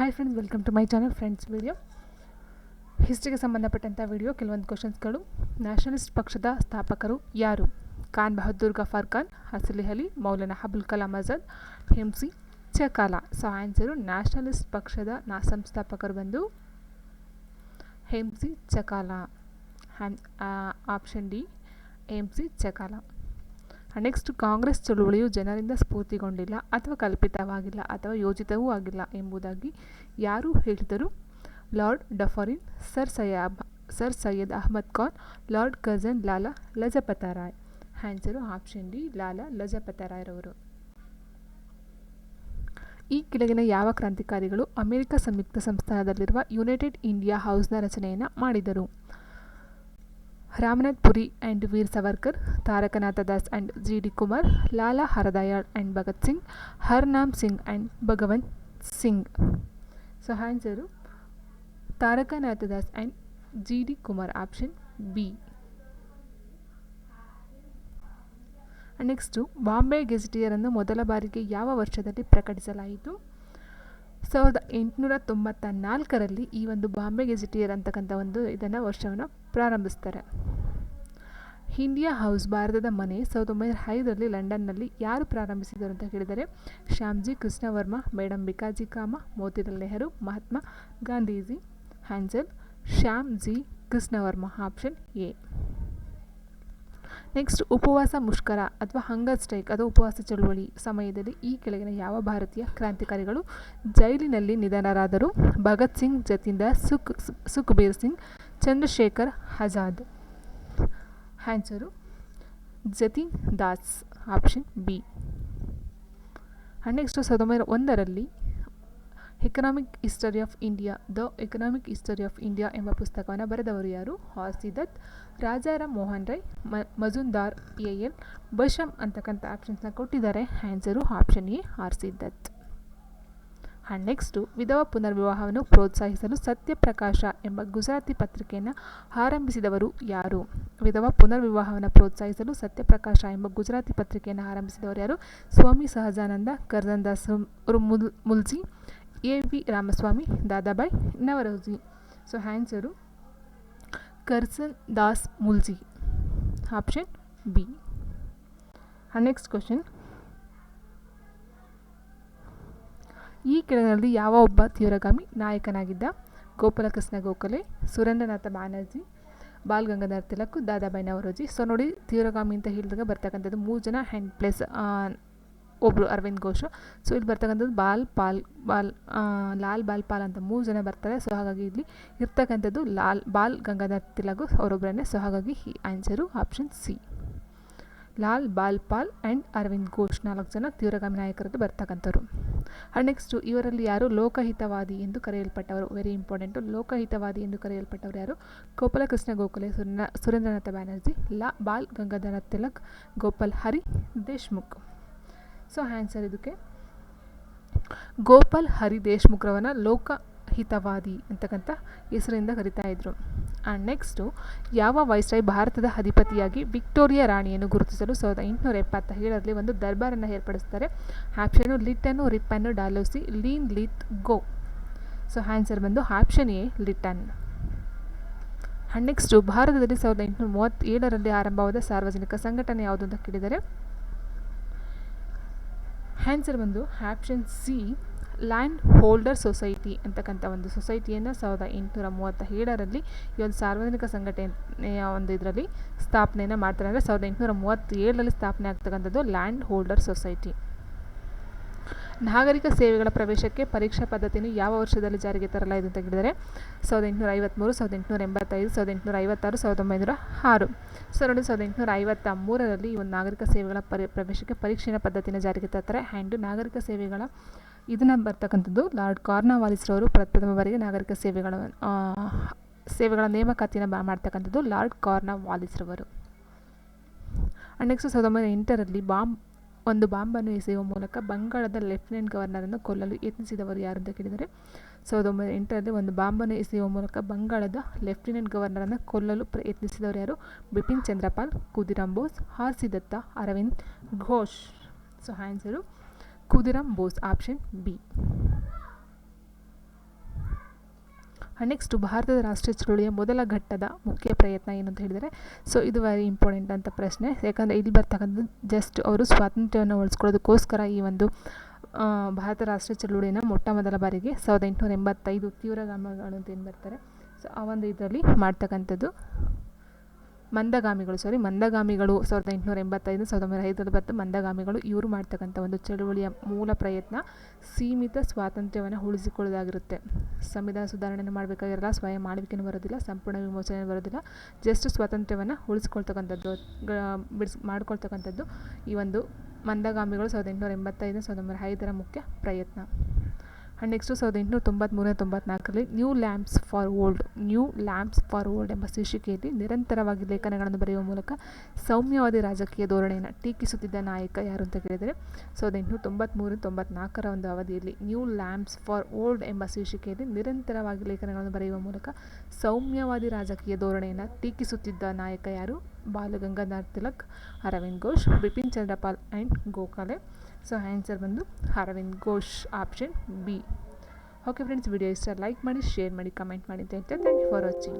hi friends welcome to my channel friends video ಹಿಸ್ಟ್ರಿಗೆ ಸಂಬಂಧಪಟ್ಟಂಥ video ಕೆಲವೊಂದು ಕ್ವಶನ್ಸ್ಗಳು ನ್ಯಾಷನಲಿಸ್ಟ್ ಪಕ್ಷದ ಸ್ಥಾಪಕರು ಯಾರು ಖಾನ್ ಬಹದ್ದೂರ್ ಗಫಾರ್ ಖಾನ್ ಹಸಲಿ Ali Maulana Abul Kalam Azad ಹೆಮ್ಸಿ ಚಕಾಲ so answer nationalist ಪಕ್ಷದ ನಾ ಸಂಸ್ಥಾಪಕರು ಬಂದು ಹೆಮ್ಸಿ ಚಕಾಲ ham option D ಹೆಮ್ಸಿ ಚಕಾಲ next Congress ಚಳುವಳಿಯು ಜನರಿಂದ ಸ್ಫೂರ್ತಿಗೊಂಡಿಲ್ಲ ಅಥವಾ ಕಲ್ಪಿತವಾಗಿಲ್ಲ ಅಥವಾ ಯೋಜಿತವೂ ಆಗಿಲ್ಲ ಎಂಬುದಾಗಿ ಯಾರು ಹೇಳಿದರು? Lord Dufferin, sir ಸಯಾಬ್, Sir Syed Ahmad Khan, Lord Curzon Lala Lajpat Rai. Answer option D Lala Lajpat ರಾಯ್ರವರು. ಈ ಕೆಳಗಿನ ಯಾವ ಕ್ರಾಂತಿಕಾರಿಗಳು ಅಮೆರಿಕ ಸಂಯುಕ್ತ ಸಂಸ್ಥಾನದಲ್ಲಿರುವ ಯುನೈಟೆಡ್ ಇಂಡಿಯಾ ಹೌಸ್ನ ರಚನೆಯನ್ನು ಮಾಡಿದರು? Ramnath Puri and Veer Savarkar Taraknath Das and G D Kumar Lala Hardayal and Bhagat Singh Harnam Singh and Bhagwant Singh so answer Taraknath Das and G D Kumar option B next Bombay ಗೆಜೆಟಿಯರನ್ನು ಮೊದಲ ಬಾರಿಗೆ ಯಾವ ವರ್ಷದಲ್ಲಿ ಪ್ರಕಟಿಸಲಾಯಿತು? ಸಾವಿರದ ಎಂಟುನೂರ ತೊಂಬತ್ತ ನಾಲ್ಕರಲ್ಲಿ ಈ ಒಂದು ಬಾಂಬೆ ಗೆಜೆಟಿಯರ್ ಅಂತಕ್ಕಂಥ ಒಂದು ಇದನ್ನು ವರ್ಷವನ್ನು ಪ್ರಾರಂಭಿಸ್ತಾರೆ. ಇಂಡಿಯಾ ಹೌಸ್ ಭಾರತದ ಮನೆ ಸಾವಿರದ ಒಂಬೈನೂರ ಐದರಲ್ಲಿ ಲಂಡನ್ನಲ್ಲಿ ಯಾರು ಪ್ರಾರಂಭಿಸಿದರು ಅಂತ ಕೇಳಿದರೆ, Shyamji, Krishnavarma madam Bhikaji Cama, Motilal Nehru, Mahatma Gandhiji ಹ್ಯಾಂಜಲ್ Shyam ji Krishnavarma, option A. Next, ಉಪವಾಸ ಮುಷ್ಕರ ಅಥವಾ ಹಂಗರ್ ಸ್ಟ್ರೈಕ್ ಅಥವಾ ಉಪವಾಸ ಚಳುವಳಿ ಸಮಯದಲ್ಲಿ ಈ ಕೆಳಗಿನ ಯಾವ ಭಾರತೀಯ ಕ್ರಾಂತಿಕಾರಿಗಳು ಜೈಲಿನಲ್ಲಿ ನಿಧನರಾದರು? ಭಗತ್ ಸಿಂಗ್, ಜತಿಂದರ್ ಸುಖ್, Sukhbir Singh Chandrashekhar Azad. Answer Jatin Das option B next ಸಾವಿರದ ಒಂಬೈನೂರ ಒಂದರಲ್ಲಿ economic history of India the economic history of India ಎಂಬ ಪುಸ್ತಕವನ್ನು ಬರೆದವರು ಯಾರು? ಹಾಸಿದತ್ ರಾಜಾರಾಮ್ ಮೋಹನ್ ರೈ ಮಜುಂದಾರ್ ಎ ಎಲ್ ಬಶಮ್ ಅಂತಕ್ಕಂಥ ಆಪ್ಷನ್ಸ್ನ ಕೊಟ್ಟಿದ್ದಾರೆ. Answer option A ಆರ್ಸಿದತ್. And next ವಿಧವಾ ಪುನರ್ವಿವಾಹವನ್ನು ಪ್ರೋತ್ಸಾಹಿಸಲು ಸತ್ಯಪ್ರಕಾಶ ಎಂಬ ಗುಜರಾತಿ ಪತ್ರಿಕೆಯನ್ನು ಆರಂಭಿಸಿದವರು ಯಾರು? ವಿಧವಾ ಪುನರ್ವಿವಾಹವನ್ನು ಪ್ರೋತ್ಸಾಹಿಸಲು ಸತ್ಯಪ್ರಕಾಶ ಎಂಬ ಗುಜರಾತಿ ಪತ್ರಿಕೆಯನ್ನು ಆರಂಭಿಸಿದವರು ಯಾರು? Swami Sahajanand, Karsandas Mul Mulji, A V Ramaswami, Dadabhai Naoroji. So answer Karsan Das Mulji option B next question ಈ ಕೆಳಗಿನಲ್ಲಿ ಯಾವ ಒಬ್ಬ ತೀವ್ರಗಾಮಿ ನಾಯಕನಾಗಿದ್ದ? ಗೋಪಾಲಕೃಷ್ಣ ಗೋಖಲೆ, ಸುರೇಂದ್ರನಾಥ ಬ್ಯಾನರ್ಜಿ ಬಾಲ್ ಗಂಗಾಧರ್ ತಿಲಕ್ ದಾದಾಬಾಯಿ ನವರೋಜಿ. ಸೊ ನೋಡಿ, ತೀವ್ರಗಾಮಿ ಅಂತ ಹೇಳಿದಾಗ ಬರ್ತಕ್ಕಂಥದ್ದು ಮೂರು ಜನ ಹ್ಯಾಂಡ್ ಪ್ಲೇಸ್ ಒಬ್ಬರು ಅರವಿಂದ್ ಘೋಷ್. ಸೊ ಇಲ್ಲಿ ಬರ್ತಕ್ಕಂಥದ್ದು ಬಾಲ್ ಪಾಲ್, ಬಾಲ್ ಲಾಲ್ ಬಾಲ್ ಪಾಲ್ ಅಂತ ಮೂರು ಜನ ಬರ್ತಾರೆ. ಸೊ ಹಾಗಾಗಿ ಇಲ್ಲಿ ಇರ್ತಕ್ಕಂಥದ್ದು ಲಾಲ್ ಬಾಲ್ ಗಂಗಾಧರ್ ತಿಲಕ್ ಅವರೊಬ್ಬರನ್ನೇ ಸೊ ಹಾಗಾಗಿ ಈ answer option C. Lal Bal Pal and Aravind Ghosh ನಾಲ್ಕು ಜನ ತೀವ್ರಗಾಮಿ ನಾಯಕರದ್ದು ಬರ್ತಕ್ಕಂಥವ್ರು. ಆ್ಯಂಡ್ ನೆಕ್ಸ್ಟು ಇವರಲ್ಲಿ ಯಾರು ಲೋಕಹಿತವಾದಿ ಎಂದು ಕರೆಯಲ್ಪಟ್ಟವರು? ವೆರಿ ಇಂಪಾರ್ಟೆಂಟು ಲೋಕಹಿತವಾದಿ ಎಂದು ಕರೆಯಲ್ಪಟ್ಟವರು ಯಾರು? ಗೋಪಾಲಕೃಷ್ಣ ಗೋಖಲೆ ಸುರೇಂದ್ರ ಸುರೇಂದ್ರನಾಥ ಬ್ಯಾನರ್ಜಿ, ಲಾ ಬಾಲ್ ಗಂಗಾಧರ ತಿಲಕ್, ಗೋಪಾಲ್ ಹರಿ ದೇಶ್ಮುಖ್. ಸೊ ಆನ್ಸರ್ ಇದಕ್ಕೆ. ಗೋಪಾಲ್ ಹರಿ ದೇಶ್ಮುಖ್ರವನ್ನ ಲೋಕಹಿತವಾದಿ ಅಂತಕ್ಕಂಥ ಹೆಸರಿಂದ ಕರಿತಾ ಇದ್ರು. ಆ್ಯಂಡ್ ನೆಕ್ಸ್ಟು ಯಾವ ವೈಸ್ರಾಯ್ ಭಾರತದ ಅಧಿಪತಿಯಾಗಿ ವಿಕ್ಟೋರಿಯಾ ರಾಣಿಯನ್ನು ಗುರುತಿಸಲು ಸಾವಿರದ ಎಂಟುನೂರ ಎಪ್ಪತ್ತ ಏಳರಲ್ಲಿ ಒಂದು ದರ್ಬಾರನ್ನು ಏರ್ಪಡಿಸ್ತಾರೆ. Option Lytton Ripon Dalhousie, Linlithgow. So answer ಬಂದು option A, Lytton. And next ಭಾರತದಲ್ಲಿ ಸಾವಿರದ ಎಂಟುನೂರ ಮೂವತ್ತೇಳರಲ್ಲಿ ಆರಂಭವಾದ ಸಾರ್ವಜನಿಕ ಸಂಘಟನೆ ಯಾವುದು ಅಂತ ಕೇಳಿದರೆ ಆನ್ಸರ್ ಬಂದು option C land holder society ಅಂತಕ್ಕಂಥ ಒಂದು ಸೊಸೈಟಿಯನ್ನು ಸಾವಿರದ ಎಂಟುನೂರ ಮೂವತ್ತ ಏಳರಲ್ಲಿ ಈ ಒಂದು ಸಾರ್ವಜನಿಕ ಸಂಘಟನೆಯ ಒಂದು ಇದರಲ್ಲಿ ಸ್ಥಾಪನೆಯನ್ನು ಮಾಡ್ತಾರೆ. ಅಂದರೆ ಸಾವಿರದ ಎಂಟುನೂರ ಮೂವತ್ತೇಳರಲ್ಲಿ ಸ್ಥಾಪನೆ ಆಗ್ತಕ್ಕಂಥದ್ದು ಲ್ಯಾಂಡ್ ಹೋಲ್ಡರ್ ಸೊಸೈಟಿ. ನಾಗರಿಕ ಸೇವೆಗಳ ಪ್ರವೇಶಕ್ಕೆ ಪರೀಕ್ಷಾ ಪದ್ಧತಿಯನ್ನು ಯಾವ ವರ್ಷದಲ್ಲಿ ಜಾರಿಗೆ ತರಲಾಯಿತು ಅಂತ ಹೇಳಿದರೆ ಸಾವಿರದ ಎಂಟುನೂರ ಐವತ್ತ್ಮೂರು ಸಾವಿರದ ಎಂಟುನೂರ ಎಂಬತ್ತೈದು, ಸಾವಿರದ ಎಂಟುನೂರ ಐವತ್ತಾರು, ಸಾವಿರದ ಒಂಬೈನೂರ ಆರು. ಸೊ ನೋಡಿ, ಸಾವಿರದ ಎಂಟುನೂರ ಐವತ್ತ ಮೂರರಲ್ಲಿ ಈ ಒಂದು ನಾಗರಿಕ ಸೇವೆಗಳ ಪರಿ, ಪ್ರವೇಶಕ್ಕೆ ಪರೀಕ್ಷೆಯ ಪದ್ಧತಿಯನ್ನು ಜಾರಿಗೆ ತರ್ತಾರೆ. ಆ್ಯಂಡ್ ನಾಗರಿಕ ಸೇವೆಗಳ ಇದನ್ನು ಬರ್ತಕ್ಕಂಥದ್ದು ಲಾರ್ಡ್ ಕಾರ್ನವಾಲಿಸ್ರವರು ಪ್ರಥಮ ಬಾರಿಗೆ ನಾಗರಿಕ ಸೇವೆಗಳ ಸೇವೆಗಳ ನೇಮಕಾತಿಯನ್ನು ಮಾಡ್ತಕ್ಕಂಥದ್ದು ಲಾರ್ಡ್ ಕಾರ್ನಾವಾಲಿಸ್ರವರು. ನೆಕ್ಸ್ಟ್ ಸಾವಿರದ ಒಂಬೈನೂರ ಎಂಟರಲ್ಲಿ ಬಾಂಬ್, ಒಂದು ಬಾಂಬನ್ನು ಎಸೆಯುವ ಮೂಲಕ ಬಂಗಾಳದ ಲೆಫ್ಟಿನೆಂಟ್ ಗವರ್ನರನ್ನು ಕೊಲ್ಲಲು ಯತ್ನಿಸಿದವರು ಯಾರು ಅಂತ ಕೇಳಿದರೆ, ಸಾವಿರದ ಒಂಬೈನೂರ ಎಂಟರಲ್ಲಿ ಒಂದು ಬಾಂಬನ್ನು ಎಸೆಯುವ ಮೂಲಕ ಬಂಗಾಳದ ಲೆಫ್ಟಿನೆಂಟ್ ಗವರ್ನರನ್ನು ಕೊಲ್ಲಲು ಪ್ರಯತ್ನಿಸಿದವರು ಯಾರು? Bipin Chandrapal, Khudiram Bose ಹಾರ್ಸಿದತ್ತ Aravind Ghosh. So answer Khudiram Bose option B. Next ಭಾರತದ ರಾಷ್ಟ್ರೀಯ ಚಳುವಳಿಯ ಮೊದಲ ಘಟ್ಟದ ಮುಖ್ಯ ಪ್ರಯತ್ನ ಏನು ಅಂತ ಹೇಳಿದರೆ ಸೊ ಇದು ವೆರಿ ಇಂಪಾರ್ಟೆಂಟ್ ಅಂತ ಪ್ರಶ್ನೆ. ಯಾಕಂದರೆ ಇಲ್ಲಿ ಬರ್ತಕ್ಕಂಥದ್ದು ಜಸ್ಟ್ ಅವರು ಸ್ವಾತಂತ್ರ್ಯವನ್ನು ಉಳಿಸ್ಕೊಳ್ಳೋದಕ್ಕೋಸ್ಕರ ಈ ಒಂದು ಭಾರತ ರಾಷ್ಟ್ರೀಯ ಚಳುವಳಿಯನ್ನು ಮೊಟ್ಟ ಮೊದಲ ಬಾರಿಗೆ ಸಾವಿರದ ಎಂಟುನೂರ ಎಂಬತ್ತೈದು ತೀವ್ರಗಾಮಿಗಳು ಅಂತ ಏನು ಬರ್ತಾರೆ. ಸೊ ಆ ಒಂದು ಇದರಲ್ಲಿ ಮಾಡ್ತಕ್ಕಂಥದ್ದು ಮಂದಗಾಮಿಗಳು ಸಾರಿ ಮಂದಗಾಮಿಗಳು ಸಾವಿರದ ಎಂಟುನೂರ ಎಂಬತ್ತೈದು, ಸಾವಿರದ ಒಂಬೈನೂರ ಐದರಲ್ಲಿ ಬತ್ತು ಮಂದಗಾಮಿಗಳು ಇವರು ಮಾಡ್ತಕ್ಕಂಥ ಒಂದು ಚಳುವಳಿಯ ಮೂಲ ಪ್ರಯತ್ನ ಸೀಮಿತ ಸ್ವಾತಂತ್ರ್ಯವನ್ನು ಉಳಿಸಿಕೊಳ್ಳೋದಾಗಿರುತ್ತೆ. ಸಂವಿಧಾನ ಸುಧಾರಣೆಯನ್ನು ಮಾಡಬೇಕಾಗಿರಲ್ಲ, ಸ್ವಯಂ ಆಳ್ವಿಕೆನೂ ಬರೋದಿಲ್ಲ, ಸಂಪೂರ್ಣ ವಿಮೋಚನೆ ಬರೋದಿಲ್ಲ. ಜಸ್ಟ್ ಸ್ವಾತಂತ್ರ್ಯವನ್ನು ಉಳಿಸ್ಕೊಳ್ತಕ್ಕಂಥದ್ದು ಬಿಡಿಸ್, ಮಾಡ್ಕೊಳ್ತಕ್ಕಂಥದ್ದು ಈ ಒಂದು ಮಂದಗಾಮಿಗಳು ಸಾವಿರದ ಎಂಟುನೂರ ಎಂಬತ್ತೈದು, ಸಾವಿರದ ಒಂಬೈನೂರ ಐದರ ಮುಖ್ಯ ಪ್ರಯತ್ನ. ಆ್ಯಂಡ್ ನೆಕ್ಸ್ಟು ಸಾವಿರದ ಎಂಟುನೂರ ತೊಂಬತ್ತ್ಮೂರನೇ ತೊಂಬತ್ನಾಲ್ಕರಲ್ಲಿ new lamps for old new lamps for old ಎಂಬ ಶೀರ್ಷಿಕೆಯಲ್ಲಿ ನಿರಂತರವಾಗಿ ಲೇಖನಗಳನ್ನು ಬರೆಯುವ ಮೂಲಕ ಸೌಮ್ಯವಾದಿ ರಾಜಕೀಯ ಧೋರಣೆಯನ್ನು ಟೀಕಿಸುತ್ತಿದ್ದ ನಾಯಕ ಯಾರು ಅಂತ ಕೇಳಿದರೆ ಸಾವಿರದ ಎಂಟುನೂರ ತೊಂಬತ್ತ್ಮೂರು ತೊಂಬತ್ನಾಲ್ಕರ ಒಂದು ಅವಧಿಯಲ್ಲಿ ನ್ಯೂ ಲ್ಯಾಂಪ್ಸ್ ಫಾರ್ ಓಲ್ಡ್ ಎಂಬ ಶೀರ್ಷಿಕೆಯಲ್ಲಿ ನಿರಂತರವಾಗಿ ಲೇಖನಗಳನ್ನು ಬರೆಯುವ ಮೂಲಕ ಸೌಮ್ಯವಾದಿ ರಾಜಕೀಯ ಧೋರಣೆಯನ್ನು ಟೀಕಿಸುತ್ತಿದ್ದ ನಾಯಕ ಯಾರು? Balagangadhar Tilak, Aravind Ghosh, Bipin Chandrapal and Gokhale so answer ಬಂದು Aravind Ghosh option B okay friends video ಇಷ್ಟ ಲೈಕ್ ಮಾಡಿ ಶೇರ್ ಮಾಡಿ ಕಮೆಂಟ್ ಮಾಡಿ ಅಂತ ಥ್ಯಾಂಕ್ ಯು ಫಾರ್ ವಾಚಿಂಗ್